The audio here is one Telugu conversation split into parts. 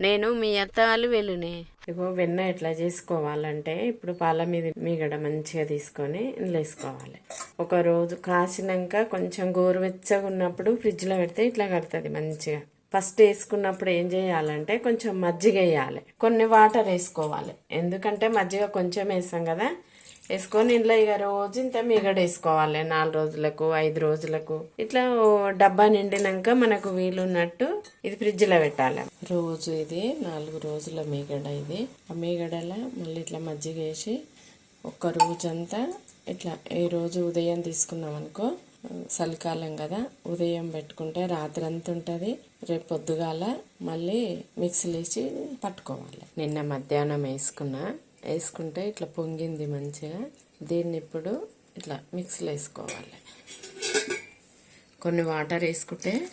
నేను మీ అత్తాలు వెళ్ళునే. ఇగో వెన్న ఎట్లా చేసుకోవాలంటే ఇప్పుడు పాల మీద మీగడ మంచిగా తీసుకొని ఇందులో వేసుకోవాలి. ఒక రోజు కాసినాక కొంచెం గోరువెచ్చగా ఉన్నప్పుడు ఫ్రిడ్జ్లో పెడితే ఇట్లా కడుతుంది మంచిగా. ఫస్ట్ వేసుకున్నప్పుడు ఏం చేయాలంటే కొంచెం మజ్జిగ వేయాలి. కొన్ని వాటర్ వేసుకోవాలి. ఎందుకంటే మజ్జిగ కొంచెం వేసాం కదా. వేసుకొని ఇంట్లో ఇక రోజు ఇంత మిగడ వేసుకోవాలి. నాలుగు రోజులకు ఐదు రోజులకు. ఇట్లా డబ్బా నిండినాక మనకు వీలున్నట్టు ఇది ఫ్రిడ్జ్లో పెట్టాలి. రోజు ఇది నాలుగు రోజుల మీగడ ఇది. ఆ మీగడలో మళ్ళీ ఇట్లా మజ్జిగ వేసి ఒక్క రోజంతా ఇట్లా ఈ రోజు ఉదయం తీసుకున్నాం అనుకో చలికాలం కదా ఉదయం పెట్టుకుంటే రాత్రి అంత ఉంటుంది. రేపు పొద్దుగాల మళ్ళీ మిక్సీలో వేసి పట్టుకోవాలి. నిన్న మధ్యాహ్నం వేసుకున్నా. వేసుకుంటే ఇట్లా పొంగింది మంచిగా. దీన్ని ఇప్పుడు ఇట్లా మిక్సీలో వేసుకోవాలి. కొన్ని వాటర్ వేసుకుంటే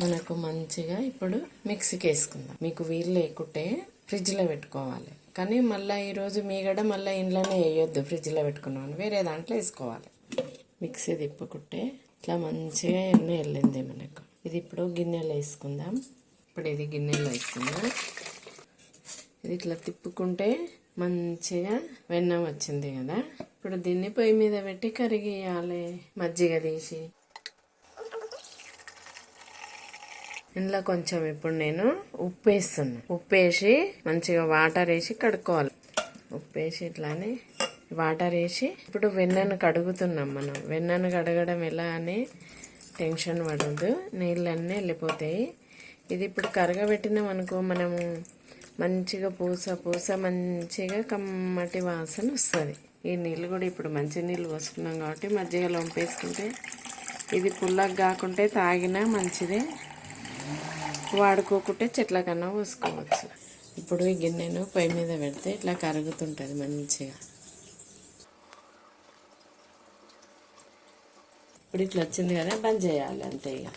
మనకు మంచిగా ఇప్పుడు మిక్సీకి వేసుకుందాం. మీకు వీలు లేకుంటే ఫ్రిడ్జ్లో పెట్టుకోవాలి. కానీ మళ్ళీ ఈరోజు మీగడ మళ్ళీ ఇంట్లోనే వేయొద్దు. ఫ్రిడ్జ్లో పెట్టుకున్నాను. వేరే దాంట్లో వేసుకోవాలి. మిక్సీ తిప్పుకుంటే ఇట్లా మంచిగా ఎన్నో వెళ్ళింది మనకు ఇది ఇప్పుడు గిన్నెలో వేసుకుందాం. ఇప్పుడు ఇది గిన్నెలో వేసుకుందాం. ఇది ఇట్లా తిప్పుకుంటే మంచిగా వెన్న వచ్చింది కదా. ఇప్పుడు దీన్ని పొయ్యి మీద పెట్టి కరిగియాలి మజ్జిగ తీసి. ఇందులో కొంచెం ఇప్పుడు నేను ఉప్పు వేస్తున్నా. ఉప్పు వేసి మంచిగా వాటర్ వేసి కడుక్కోవాలి. ఉప్పు వేసి ఇట్లానే వాటర్ వేసి ఇప్పుడు వెన్నను కడుగుతున్నాం మనం. వెన్నను కడగడం ఎలా అని టెన్షన్ పడద్దు. నీళ్ళన్నీ వెళ్ళిపోతాయి. ఇది ఇప్పుడు కరగబెట్టినాం అనుకో మనము మంచిగా పూస పూస మంచిగా కమ్మటి వాసన వస్తుంది. ఈ నీళ్ళు కూడా ఇప్పుడు మంచి నీళ్ళు పోసుకున్నాం కాబట్టి మజ్జిగలో వంపేసుకుంటే ఇది పుల్లగా కాకుంటే తాగినా మంచిదే. వాడుకోకుంటే చెట్ల కన్నా పోసుకోవచ్చు. ఇప్పుడు ఈ గిన్నెను పొయ్యి మీద పెడితే ఇట్లా కరుగుతుంటుంది మంచిగా. ఇప్పుడు ఇట్లా వచ్చింది కదా బంద్ చేయాలి అంతే ఇక.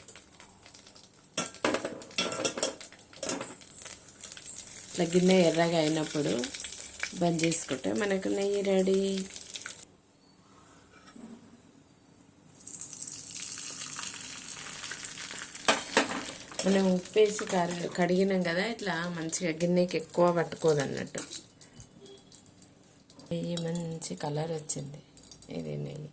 ఇట్లా గిన్నె ఎర్రగా అయినప్పుడు బంద్ చేసుకుంటే మనకు నెయ్యి రెడీ. మనం ఉప్పు వేసి కడిగినాం కదా ఇట్లా మంచిగా గిన్నెకి ఎక్కువ పట్టుకోదు అన్నట్టు నెయ్యి మంచి కలర్ వచ్చింది. ఇది నెయ్యి.